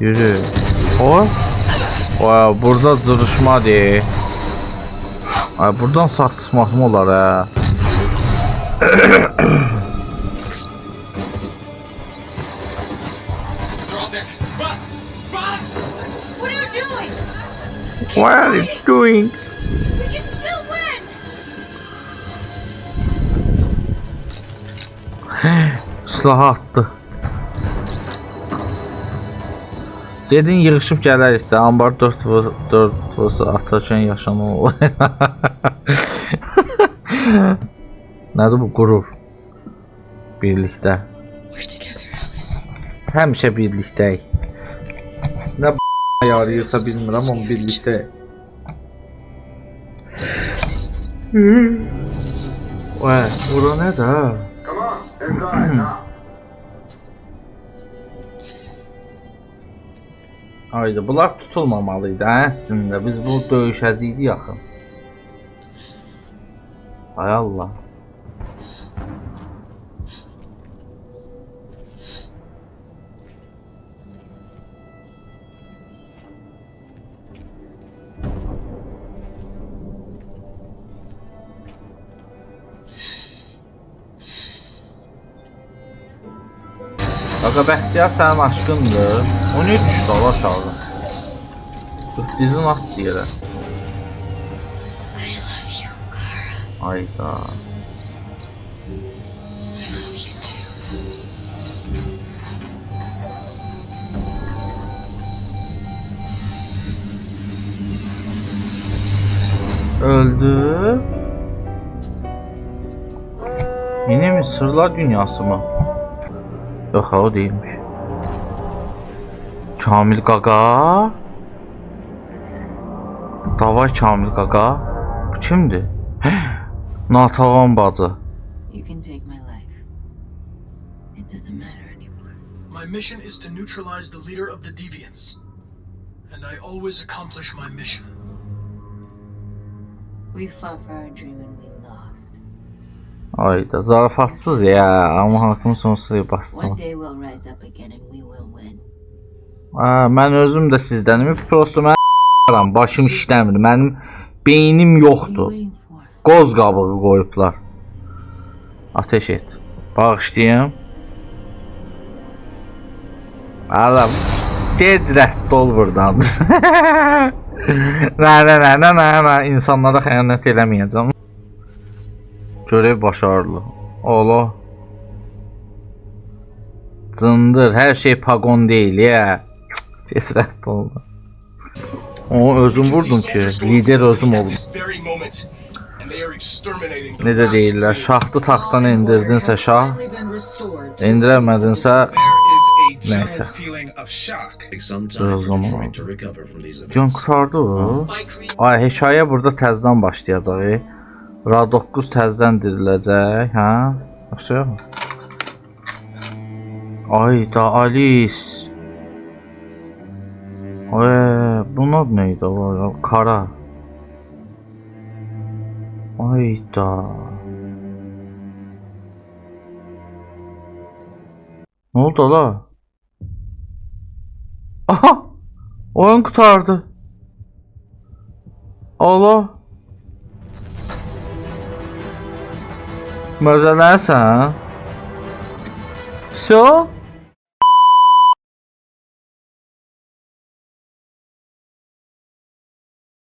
Yürü. O. Vay burada duruşma de. Ay buradan satışmaq mı olar ha? What are you doing? What are Dedin yığışıb gələrik də, ambar 4 4 vs atarkən yaşanan olay. Nədir bu qurur? Birlikdə. Həmişə birlikdəyik. Nə yarıyırsa bilmirəm, amma birlikdə. Vay, bura nədir? Come on, inside now. Haydi, bunlar tutulmamalıydı əslində. Biz bu döyüşəcəydik axı. Ay Allah. Qaqa Bəxtiyar sənin aşkındır. O niyə düşdü Allah aşağı? Dizin at yerə. Ayda. Öldü. Yine mi sırlar dünyası mı? Yok ha o değilmiş. Kamil Gaga. Davay Kamil Gaga. Bu kimdi? Natavan bacı. My mission is to neutralize the leader of the Deviants. And I always accomplish my mission. We fought for our dream and we lost. Ayda zarafatsız ya ama hakkım son sırayı bastım. Ha, mən özüm də sizdənim. Prosto mən a**aram, başım işləmir. Mənim beynim yoxdur. Qoz qabığı qoyublar. Ateş et. Bağışlayım. Alam. Ged rədd ol buradan. Nə nə nə nə nə nə insanlara xəyanət eləməyəcəm. Görev başarılı. Ola. Cındır, hər şey pagon deyil ya. Rədd oldu. O özüm vurdum ki, lider özüm oldum. Necə deyirlər, few. şaxtı taxtdan indirdinsə şah, recover from these gün o. Ay, hekayə burada təzədən başlayacaq. Ra 9 təzədən diriləcək, hə? Yoxsa yox? Ay da Alice. Ay, bunun adı o? Kara. Ay da. Ne oldu la? Aha! Oyun kurtardı. Allah. Може, наша, а? Все?